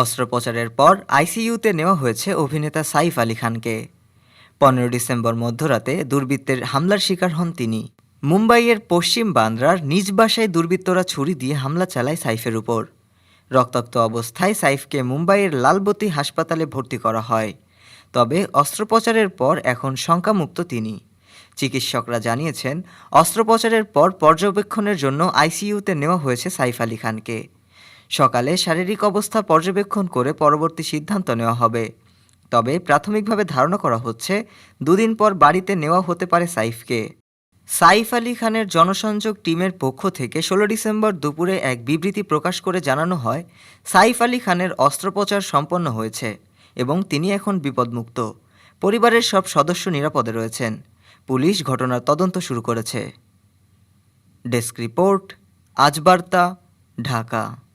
অস্ত্রোপচারের পর আইসিইউতে নেওয়া হয়েছে অভিনেতা সাইফ আলী খানকে। পনেরো ডিসেম্বর মধ্যরাতে দুর্বৃত্তের হামলার শিকার হন তিনি। মুম্বাইয়ের পশ্চিম বান্দ্রার নিজ বাসায় দুর্বৃত্তরা ছুরি দিয়ে হামলা চালায় সাইফের উপর। রক্তাক্ত অবস্থায় সাইফকে মুম্বাইয়ের লালবতী হাসপাতালে ভর্তি করা হয়। তবে অস্ত্রোপচারের পর এখন শঙ্কামুক্ত তিনি। চিকিৎসকরা জানিয়েছেন, অস্ত্রোপচারের পর পর্যবেক্ষণের জন্য আইসিইউতে নেওয়া হয়েছে সাইফ আলী খানকে। সকালে শারীরিক অবস্থা পর্যবেক্ষণ করে পরবর্তী সিদ্ধান্ত নেওয়া হবে। তবে প্রাথমিকভাবে ধারণা করা হচ্ছে, দুদিন পর বাড়িতে নেওয়া হতে পারে সাইফকে। সাইফ আলী খানের জনসংযোগ টিমের পক্ষ থেকে ষোলো ডিসেম্বর দুপুরে এক বিবৃতি প্রকাশ করে জানানো হয়, সাইফ আলী খানের অস্ত্রোপচার সম্পন্ন হয়েছে এবং তিনি এখন বিপদমুক্ত। পরিবারের সব সদস্য নিরাপদে রয়েছেন। পুলিশ ঘটনার তদন্ত শুরু করেছে। Desk report Ajbarta Dhaka.